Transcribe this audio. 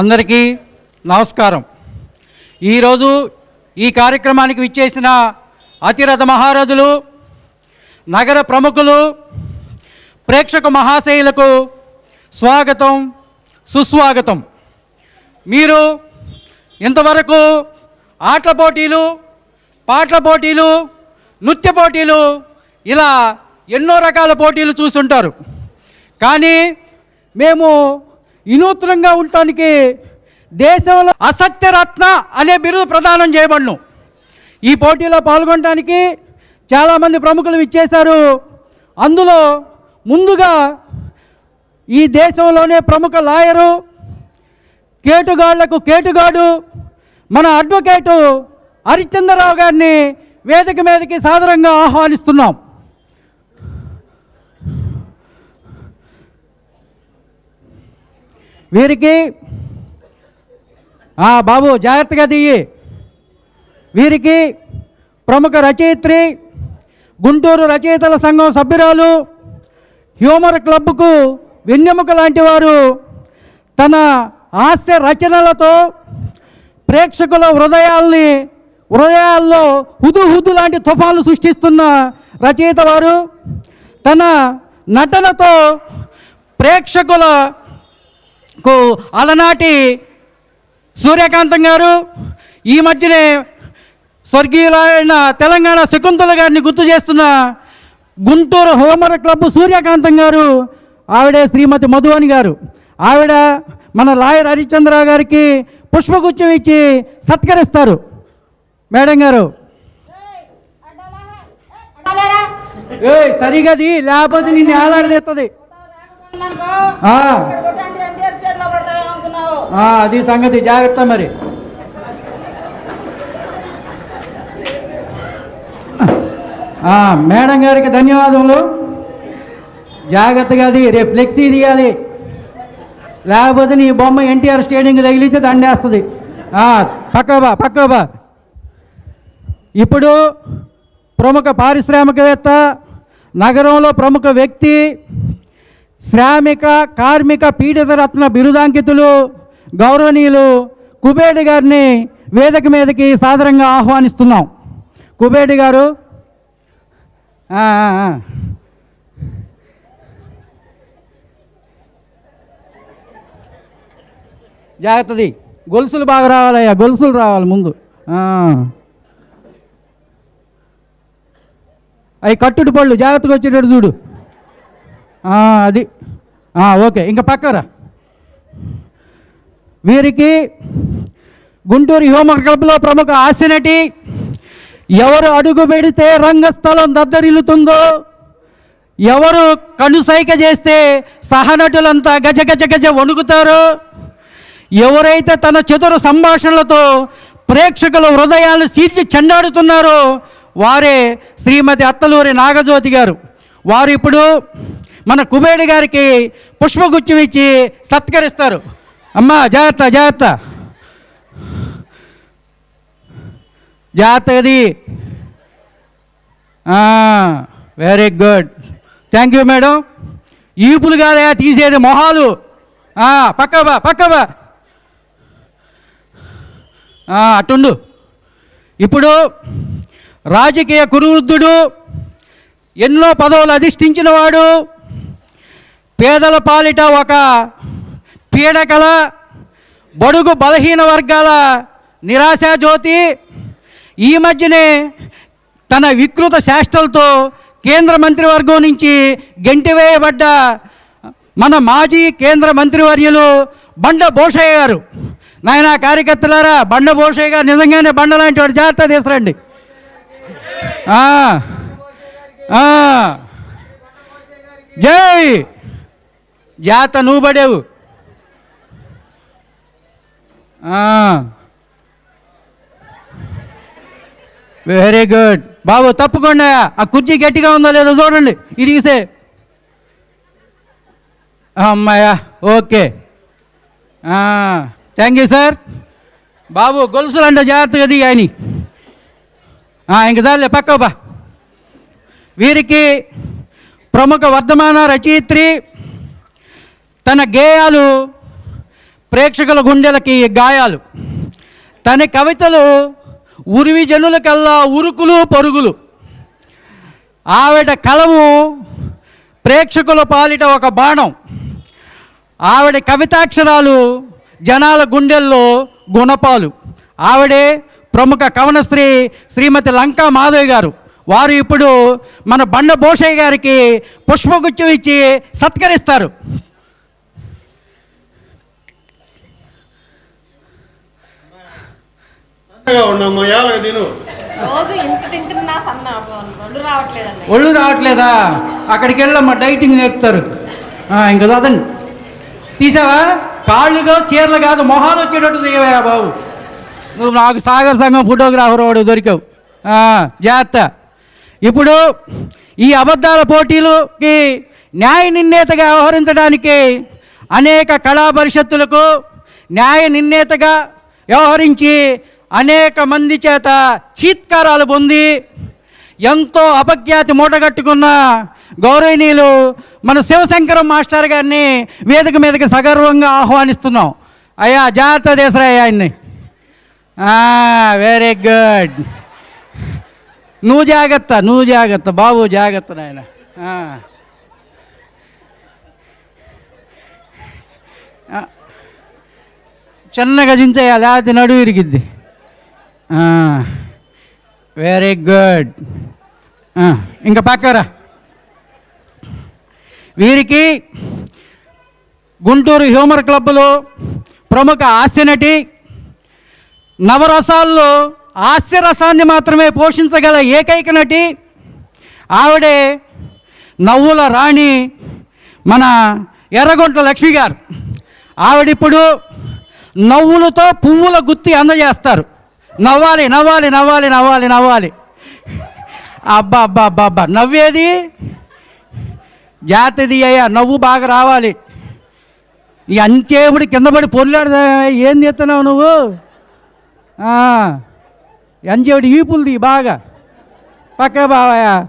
అందరికీ నమస్కారం. ఈరోజు ఈ కార్యక్రమానికి విచ్చేసిన అతిరథ మహారథులు నగర ప్రముఖులు ప్రేక్షక మహాశయులకు స్వాగతం సుస్వాగతం. మీరు ఇంతవరకు ఆటల పోటీలు పాటల పోటీలు నృత్య పోటీలు ఇలా ఎన్నో రకాల పోటీలు చూసుంటారు. కానీ మేము వినూత్నంగా ఉండటానికి దేశంలో అసత్యరత్న అనే బిరుదు ప్రదానం చేయబడను. ఈ పోటీలో పాల్గొనడానికి చాలామంది ప్రముఖులు ఇచ్చేశారు అందులో ముందుగా ఈ దేశంలోనే ప్రముఖ లాయరు కేటుగాళ్ళకు కేటుగాడు మన అడ్వకేటు హరిశ్చంద్రరావు గారిని వేదిక మీదకి సాదరంగా ఆహ్వానిస్తున్నాం. వీరికి ఆ, బాబు జాగ్రత్తగా దియ్యి వీరికి ప్రముఖ రచయిత్రి గుంటూరు రచయితల సంఘం సభ్యురాలు హ్యూమర్ క్లబ్కు వెన్నెముక లాంటి వారు తన హాస్య రచనలతో ప్రేక్షకుల హృదయాల్ని హృదయాల్లో హుదుహుదు హుదు లాంటి తుఫాన్లు సృష్టిస్తున్న రచయిత వారు. తన నటనతో ప్రేక్షకుల కు అలనాటి సూర్యకాంతం గారు ఈ మధ్యనే స్వర్గీయులైన తెలంగాణ శకుంతల గారిని గుర్తు చేస్తున్న గుంటూరు హోమర్ క్లబ్ సూర్యకాంతం గారు ఆవిడే శ్రీమతి మధువని గారు. ఆవిడ మన లాయర్ హరిశ్చంద్ర గారికి పుష్పగుచ్చం ఇచ్చి సత్కరిస్తారు. మేడం గారు. ఏయ్ సరిగది లేకపోతే నిన్ను ఏలాడదీస్తుంది అది సంగతి జాగ్రత్త మరి. మేడం గారికి ధన్యవాదములు. జాగ్రత్తగా అది రేపు ఫ్లెక్సీ తీయాలి. లేకపోతే నీ బొమ్మ ఎన్టీఆర్ స్టేడియంకి తగిలిస్తే దండేస్తుంది. పక్కబా పక్కబా ఇప్పుడు ప్రముఖ పారిశ్రామికవేత్త నగరంలో ప్రముఖ వ్యక్తి శ్రామిక కార్మిక పీడిత రత్న బిరుదాంకితులు గౌరవనీయులు కుబేడి గారిని వేదిక మీదకి సాదరంగా ఆహ్వానిస్తున్నాం. కుబేడి గారు జాగ్రత్తది. గొలుసులు బాగా రావాలయ్యా గొలుసులు రావాలి ముందు. అవి కట్టుడు పళ్ళు జాగ్రత్తగా వచ్చేటట్టు చూడు. అది. ఓకే ఇంకా పక్కరా. వీరికి గుంటూరు హ్యూమర్ క్లబ్లో ప్రముఖ హాస్య నటి ఎవరు అడుగు పెడితే రంగస్థలం దద్దరిల్లుతుందో ఎవరు కనుసైక చేస్తే సహనటులంతా గజ గజ గజ వణుకుతారో ఎవరైతే తన చతుర సంభాషణలతో ప్రేక్షకుల హృదయాలు సీల్చి చెండాడుతున్నారో వారే శ్రీమతి అత్తలూరి నాగజ్యోతి గారు. వారు ఇప్పుడు మన కుబేడి గారికి పుష్పగుచ్చం ఇచ్చి సత్కరిస్తారు. అమ్మా జాగ్రత్త జాగ్రత్త. జాగ్రత్తది very good thank you madam ఈపులు కాదా తీసేది మొహాలు. పక్కవా పక్కవా అటుండు. ఇప్పుడు రాజకీయ కురువృద్ధుడు ఎన్నో పదవులు అధిష్ఠించిన వాడు పేదల పాలిట ఒక పీడకల బడుగు బలహీన వర్గాల నిరాశ జ్యోతి ఈ మధ్యనే తన వికృత శాస్త్రలతో కేంద్ర మంత్రివర్గం నుంచి గెంటివేయబడ్డ మన మాజీ కేంద్ర మంత్రివర్యులు బండ భూషయ్య గారు. నాయన కార్యకర్తలారా బండ భూషయ్య గారు నిజంగానే బండ లాంటి వాడు. జాగ్రత్త తీసురండి జై! జాత నువ్వు పడేవు. వెరీ గుడ్ బాబు తప్పకుండా. ఆ కుర్చీ గట్టిగా ఉందో లేదో చూడండి. ఇరిగిసే. అమ్మాయా ఓకే. థ్యాంక్ యూ సార్ బాబు గొలుసులు అంటే జాగ్రత్తగా దిగి ఆయన ఇంక చాలే పక్క బా వీరికి ప్రముఖ వర్ధమాన రచయిత్రి తన గేయాలు ప్రేక్షకుల గుండెలకి గాయాలు. తన కవితలు ఉరివి జనులకల్లా ఉరుకులు పరుగులు. ఆవిడ కలము ప్రేక్షకుల పాలిట ఒక బాణం. ఆవిడ కవితాక్షరాలు జనాల గుండెల్లో గుణపాలు. ఆవిడే ప్రముఖ కవనశ్రీ శ్రీమతి లంకా మాధవి గారు. వారు ఇప్పుడు మన బండ భోషయ్య గారికి పుష్పగుచ్చం ఇచ్చి సత్కరిస్తారు. ఉన్నాము యావగ తిను. రోజు ఇంత తింటున్నా సన్న ఒళ్ళు రావట్లేదండి. ఒళ్ళు రావట్లేదా? అక్కడికి వెళ్ళమ్మా డైటింగ్ నేర్పుతారు. ఆ, ఇంకా చదండి తీసావా? కాళ్ళుగా చీరలు కాదు మొహాలు వచ్చేటట్టు తీయవా బాబు. నువ్వు నాకు సాగర్ సంఘం ఫోటోగ్రాఫర్ వాడు దొరికావు. ఆ, జాగ్రత్త. ఇప్పుడు ఈ అబద్ధాల పోటీలుకి న్యాయ నిర్ణేతగా వ్యవహరించడానికి అనేక కళా పరిషత్తులకు న్యాయ నిర్ణేతగా వ్యవహరించి అనేక మంది చేత చీత్కారాలు పొంది ఎంతో అపఖ్యాతి మూటగట్టుకున్న గౌరవనీయులు మన శివశంకరం మాస్టర్ గారిని వేదిక మీదకి సగర్వంగా ఆహ్వానిస్తున్నాం. అయ్యా జాగ్రత్త దేశరాయ్య ఆయన్ని. వెరీ గుడ్ నువ్వు జాగ్రత్త నువ్వు జాగ్రత్త బాబు జాగ్రత్త నాయన. చిన్నగా దించేయాలి అది నడువు ఇరిగిద్ది. వెరీ గుడ్ ఇంకా పక్కరా. వీరికి గుంటూరు హ్యూమర్ క్లబ్లో ప్రముఖ హాస్యనటి నవరసాల్లో హాస్యరసాన్ని మాత్రమే పోషించగల ఏకైక నటి ఆవిడే నవ్వుల రాణి మన ఎర్రగొంట లక్ష్మి గారు. ఆవిడిప్పుడు నవ్వులతో పువ్వుల గుత్తి అందజేస్తారు. నవ్వాలి నవ్వాలి నవ్వాలి నవ్వాలి నవ్వాలి. అబ్బా అబ్బా అబ్బా అబ్బా. నవ్వేది? జాతది అయ్యా నవ్వు బాగా రావాలి. ఈ అంతేపుడు కింద పడి పొర్లాడుదా? ఏం చేస్తున్నావు నువ్వు? అంచేవుడు ఈపులది బాగా. పక్క బావయ్య.